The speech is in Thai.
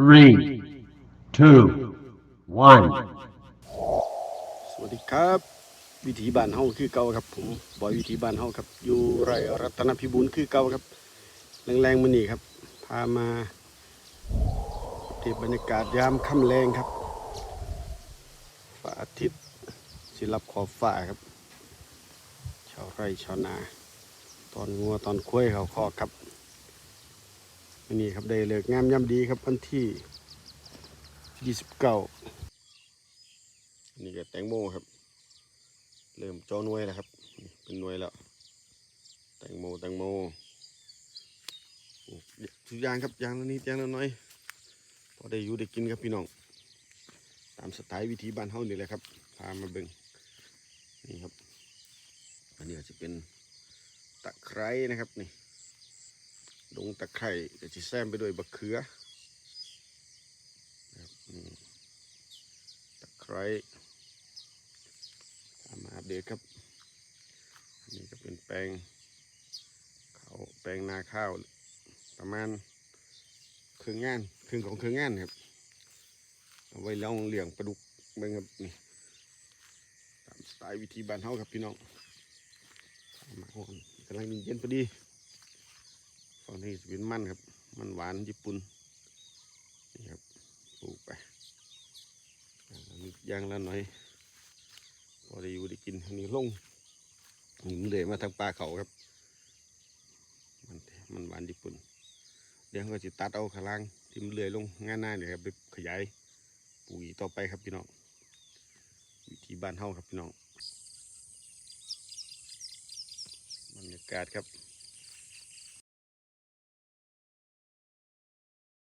three, two, one. สวัสดีครับ วิถีบ้านเฮาคือเก่าครับผมบอยวิถีบ้านเฮาครับ อยู่ไรรัตนพิบูลคือเก่าครับ แรงๆมื้อนี้ครับ พามาที่บรรยากาศยามค่ำแรงครับฟ้าอาทิตย์สิรับขอบฟ้าครับ ชาวไร่ชาวนา ตอนงัวตอนคุ้ยเขาคอครับ อนี้ครับได้เลิกงามย่ำดีครับวันที่29นี่ก็แตงโมครับ เริ่มจอหน่วยแล้วครับ เป็นหน่วยแล้ว แตงโมแตงโมทุกอย่างครับอย่างละนิดอย่างละน้อยพอได้อยู่ได้กินครับพี่น้อง ตามสไตล์วิถีบ้านเฮานี่แหละครับพามาเบิ่งนี่ครับ อันนี้ก็จะเป็นตะไคร้นะครับนี่ ดงตะไคร้ก็จะแซมไปด้วยบักเขือนะครับตะไคร้ตามมาอัปเดตครับอันนี้ก็เป็นแปลงเขาแปลงนาข้าวประมาณครึ่งงานครึ่งของครึ่งงานครับเอาไว้ลองเลี้ยงปลาดุกเบิ่งครับนี่ตามสไตล์วิธีบ้านเฮาครับพี่น้องมาห้องกำลังเย็นพอดี ฝั่งนี้จะเป็นมันครับ มันหวานญี่ปุ่นนี่ครับปลูกไปอย่างละหน่อยพอได้อยู่ได้กินอันนี้ลงหินเลยมาทางปลาเขาครับ มันมันหวานญี่ปุ่น เดี๋ยวก็จะตัดเอาขาล่างที่มันเลื่อยลงง่านหน้าเนี่ยครับไปขยายปุ๋ยต่อไปครับพี่น้องวิธีบ้านเฮาครับพี่น้องบรรยากาศครับ